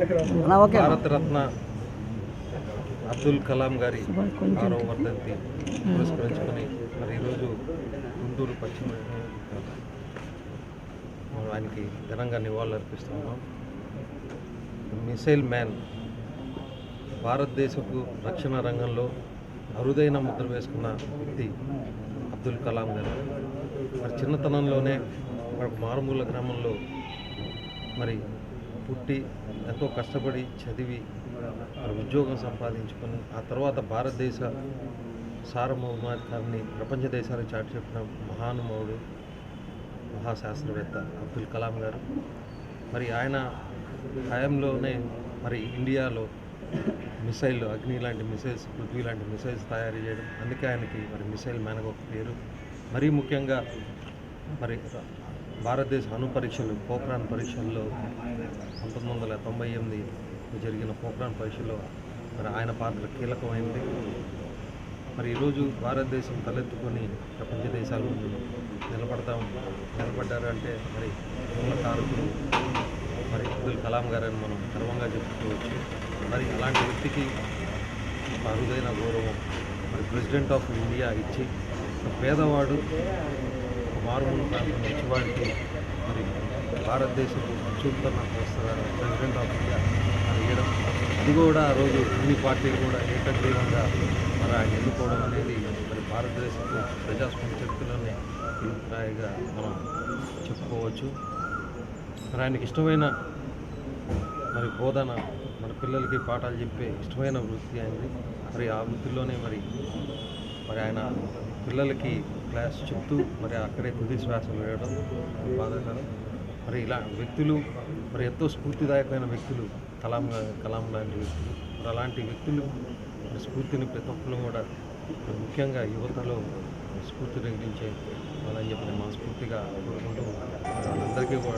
భారతరత్న అబ్దుల్ కలాం గారి ఆరో వర్ధంతి పురస్కరించుకొని మరి ఈరోజు గుంటూరు పశ్చిమ మనం ఆయనకి ఘనంగా నివాళులు అర్పిస్తున్నాం మిసైల్ మ్యాన్ భారతదేశపు రక్షణ రంగంలో అరుదైన ముద్ర వేసుకున్న వ్యక్తి అబ్దుల్ కలాం గారు. మరి చిన్నతనంలోనే మారుమూల గ్రామంలో మరి పుట్టి ఎంతో కష్టపడి చదివి ఉద్యోగం సంపాదించుకొని ఆ తర్వాత భారతదేశ సార్వభౌమాధికారిని ప్రపంచ దేశాలకు చాటి చెప్పిన మహానుభావుడు మహాశాస్త్రవేత్త అబ్దుల్ కలాం గారు. మరి ఆయన హయాంలోనే మరి ఇండియాలో మిసైల్ అగ్ని లాంటి మిసైల్స్ పృథ్వీ లాంటి మిసైల్స్ తయారు చేయడం అందుకే ఆయనకి మరి మిసైల్ మ్యాన్ పేరు. మరీ ముఖ్యంగా మరి భారతదేశ అణు పరీక్షలు పోఖ్రాన్ పరీక్షల్లో పంతొమ్మిది వందల తొంభై ఎనిమిది జరిగిన పోఖ్రాన్ పరీక్షలో మరి ఆయన పాత్ర కీలకమైంది. మరి ఈరోజు భారతదేశం తలెత్తుకొని ప్రపంచ దేశాలు నిలబడతాం నిలబడ్డారు అంటే మరి మూల కారకులు మరి అబ్దుల్ కలాం గారని మనం గర్వంగా చెప్పుకోవచ్చు. మరి అలాంటి వ్యక్తికి అరుదైన గౌరవం మరి ప్రెసిడెంట్ ఆఫ్ ఇండియా ఇచ్చి పేదవాడు మారుమూల ప్రాంతం వచ్చేవాడికి మరి భారతదేశపు అత్యుత్తమ వస్తున్నారు ప్రెసిడెంట్ ఆఫ్ ఇండియా మరి వేయడం అది కూడా ఆ రోజు అన్ని పార్టీలు కూడా ఏకగ్రీవంగా మరి ఆయన ఎన్నుకోవడం అనేది మరి భారతదేశపు ప్రజాస్వామ్య చరిత్రలోనే అభిప్రాయంగా మనం చెప్పుకోవచ్చు. మరి ఆయనకి ఇష్టమైన మరి బోధన మన పిల్లలకి పాఠాలు చెప్పే ఇష్టమైన వృత్తి అయింది మరి ఆ వృత్తిలోనే మరి మరి ఆయన పిల్లలకి క్లాస్ చెప్తూ మరి అక్కడే తుది శ్వాస వేయడం బాధాకరం మరి ఇలా వ్యక్తులు మరి ఎంతో స్ఫూర్తిదాయకమైన వ్యక్తులు కలాం కలాం లాంటి వ్యక్తులు. మరి అలాంటి వ్యక్తులు మరి స్ఫూర్తిని ప్రతి ఒక్కరు కూడా ముఖ్యంగా యువతలో స్ఫూర్తి రగిలించే వాళ్ళని చెప్పి మనస్ఫూర్తిగా కోరుకుంటూ వాళ్ళందరికీ కూడా